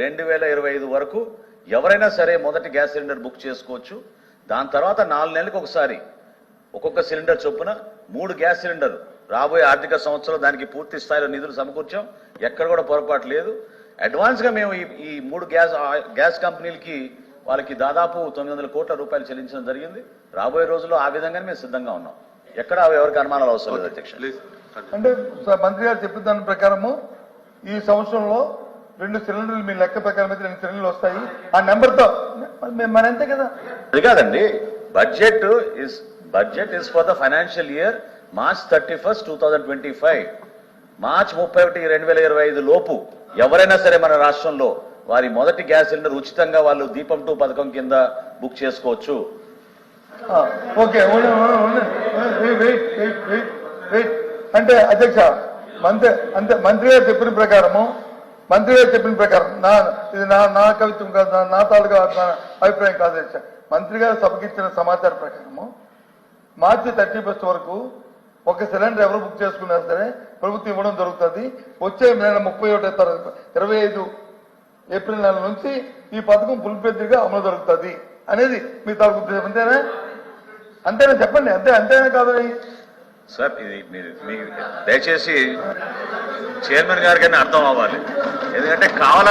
రెండు వేల ఇరవై ఐదు వరకు ఎవరైనా సరే మొదటి గ్యాస్ సిలిండర్ బుక్ చేసుకోవచ్చు. దాని తర్వాత నాలుగు నెలలకు ఒకసారి ఒక్కొక్క సిలిండర్ చొప్పున మూడు గ్యాస్ సిలిండర్ రాబోయే ఆర్థిక సంవత్సరం దానికి పూర్తి స్థాయిలో నిధులు సమకూర్చాం. ఎక్కడ కూడా పొరపాటు లేదు. అడ్వాన్స్గా మేము ఈ ఈ మూడు గ్యాస్ గ్యాస్ కంపెనీలకి వాళ్ళకి దాదాపు తొమ్మిది వందల కోట్ల రూపాయలు చెల్లించడం జరిగింది. రాబోయే రోజుల్లో ఆ విధంగానే మేము సిద్ధంగా ఉన్నాం. ఎక్కడ అవి ఎవరికి అనుమానాలు అవసరం లేదు అధ్యక్ష. అంటే మంత్రి గారు చెప్పిన దాని ప్రకారము ఈ సంవత్సరంలో రెండు సిలిండర్లు మీ లెక్క ప్రకారం అయితే రెండు సిలిండర్లు వస్తాయి. ఆ నెంబర్తో మ- మన అంతే కదా. అది కాదండి. Budget is budget is for the financial year March thirty first two thousand twenty five. March ముప్పై ఒకటి రెండు వేల ఇరవై ఐదు లోపు ఎవరైనా సరే మన రాష్ట్రంలో వారి మొదటి గ్యాస్ సిలిండర్ ఉచితంగా వాళ్ళు దీపం టూ పథకం కింద బుక్ చేసుకోవచ్చు. ఓకే. అంటే అధ్యక్ష మంత్రి అంతే మంత్రి గారు చెప్పిన ప్రకారము మంత్రి గారు చెప్పిన ప్రకారం నా ఇది నా నా కవిత్వం కాదు నా- నా తాలూకా నా అభిప్రాయం కాదు మంత్రి గారు సభకిచ్చిన సమాచారం ప్రకారము మార్చి థర్టీ ఫస్ట్ వరకు ఒక సిలిండర్ ఎవరు బుక్ చేసుకున్నా సరే ప్రభుత్వం ఇవ్వడం జరుగుతుంది. వచ్చే నెల ముప్పై ఒకటో తారీఖు ఇరవై ఐదు ఏప్రిల్ నెల నుంచి ఈ పథకం పులిపెద్దిగా అమలు జరుగుతుంది అనేది మీ తాలూకు ఉద్దేశం అంతేనా? అంతేనా చెప్పండి అంతే అంతేనా కాదు? సార్ ఇది మీరు దయచేసి చైర్మన్ గారికి అర్థం అవ్వాలి. ఎందుకంటే కావాల